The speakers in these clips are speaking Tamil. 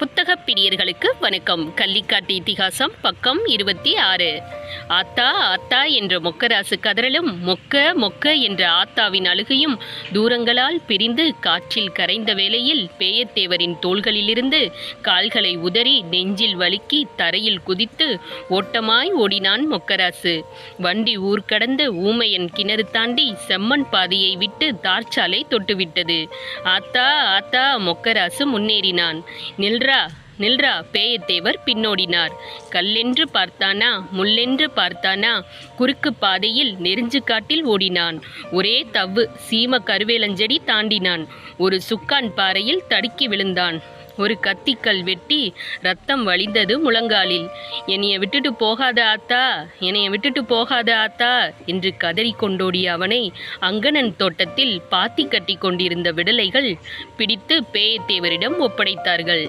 புத்தகப் பிரியர்களுக்கு வணக்கம். கள்ளிக்காட்டு இத்திகாசம் பக்கம் இருபத்தி ஆறு. ஆத்தா ஆத்தா என்ற மொக்கராசு கதறலும் மொக்க மொக்க என்ற ஆத்தாவின் அழுகையும் தூரங்களால் பிரிந்து காற்றில் கரைந்த வேளையில் பேயத்தேவரின் தோள்களிலிருந்து கால்களை உதறி நெஞ்சில் வழுக்கி தரையில் குதித்து ஓட்டமாய் ஓடினான் மொக்கராசு. வண்டி ஊர்கடந்து ஊமையன் கிணறு தாண்டி செம்மண் பாதையை விட்டு தார்ச்சாலை தொட்டுவிட்டது. ஆத்தா ஆத்தா மொக்கராசு முன்னேறினான். நில்றா நில்றா பேயத்தேவர் பின்னோடினார். கல்லென்று பார்த்தானா முள்ளென்று பார்த்தானா குறுக்கு பாதையில் நெருஞ்சு காட்டில் ஓடினான். ஒரே தவ்வு சீம கருவேலஞ்செடி தாண்டினான். ஒரு சுக்கான் பாறையில் தடுக்கி விழுந்தான். ஒரு கத்திக்கல் வெட்டி ரத்தம் வழிந்தது முழங்காலில். என்னைய விட்டுட்டு போகாத ஆத்தா என்னைய விட்டுட்டு போகாத ஆத்தா என்று கதறி கொண்டோடிய அவனை அங்கணன் தோட்டத்தில் பாத்தி கட்டி கொண்டிருந்த விடலைகள் பிடித்து பேயத்தேவரிடம் ஒப்படைத்தார்கள்.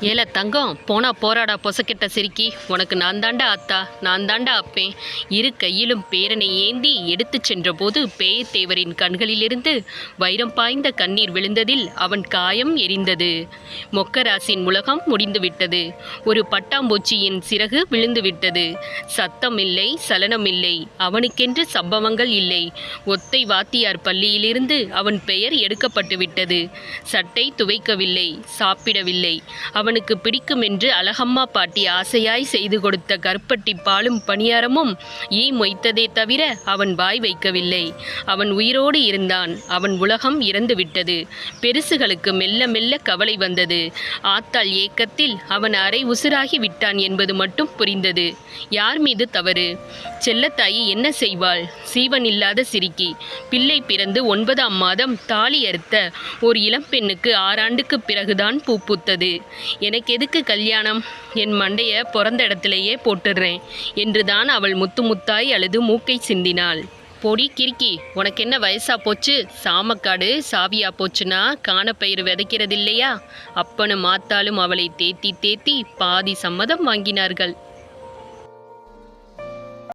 ஏல தங்கம் போனா போராடா பொசக்கெட்ட சிரிக்கி உனக்கு நான் தாண்டா அத்தா நான் தாண்டா அப்பேன். இரு கையிலும் பேரனை ஏந்தி எடுத்துச் சென்றபோது பேயத்தேவரின் கண்களிலிருந்து வைரம் பாய்ந்த கண்ணீர் விழுந்ததில் அவன் காயம் எரிந்தது. மொக்கராசின் உலகம் முடிந்துவிட்டது. ஒரு பட்டாம்பூச்சியின் சிறகு விழுந்துவிட்டது. சத்தம் இல்லை சலனம் இல்லை அவனுக்கென்று சம்பவங்கள் இல்லை. ஒத்தை வாத்தியார் பள்ளியிலிருந்து அவன் பெயர் எடுக்கப்பட்டு விட்டது சட்டை துவைக்கவில்லை சாப்பிடவில்லை. அவனுக்கு பிடிக்கும் என்று அழகம்மா பாட்டி ஆசையாய் செய்து கொடுத்த கருப்பட்டி பாலும் பணியாரமும் ஈ மொய்த்ததே தவிர அவன் வாய் வைக்கவில்லை. அவன் உயிரோடு இருந்தான். அவன் உலகம் இறந்துவிட்டது பெருசுகளுக்கு மெல்ல மெல்ல கவலை வந்தது. ஆத்தாள் ஏக்கத்தில் அவன் அரை உசுராகி விட்டான் என்பது மட்டும் புரிந்தது. யார் மீது தவறு? செல்லத்தாயி என்ன செய்வாள்? சீவன் இல்லாத சிரிக்கி. பிள்ளை பிறந்து ஒன்பதாம் மாதம் தாலி அறுத்த ஒரு இளம்பெண்ணுக்கு ஆறாண்டுக்கு பிறகுதான் பூ பூத்தது. எனக்கு எதுக்கு கல்யாணம்? என் மண்டைய பிறந்த இடத்திலேயே போட்டுடுறேன் என்றுதான் அவள் முத்து முத்தாய் அழுது மூக்கை சிந்தினாள். பொடி கிறுக்கி உனக்கு என்ன வயசா போச்சு? சாமக்காடு சாவியா போச்சுன்னா காணப்பயிர் விதைக்கிறது இல்லையா அப்பனு மாத்தாலும் அவளை தேத்தி தேத்தி பாதி சம்மதம் வாங்கினார்கள்.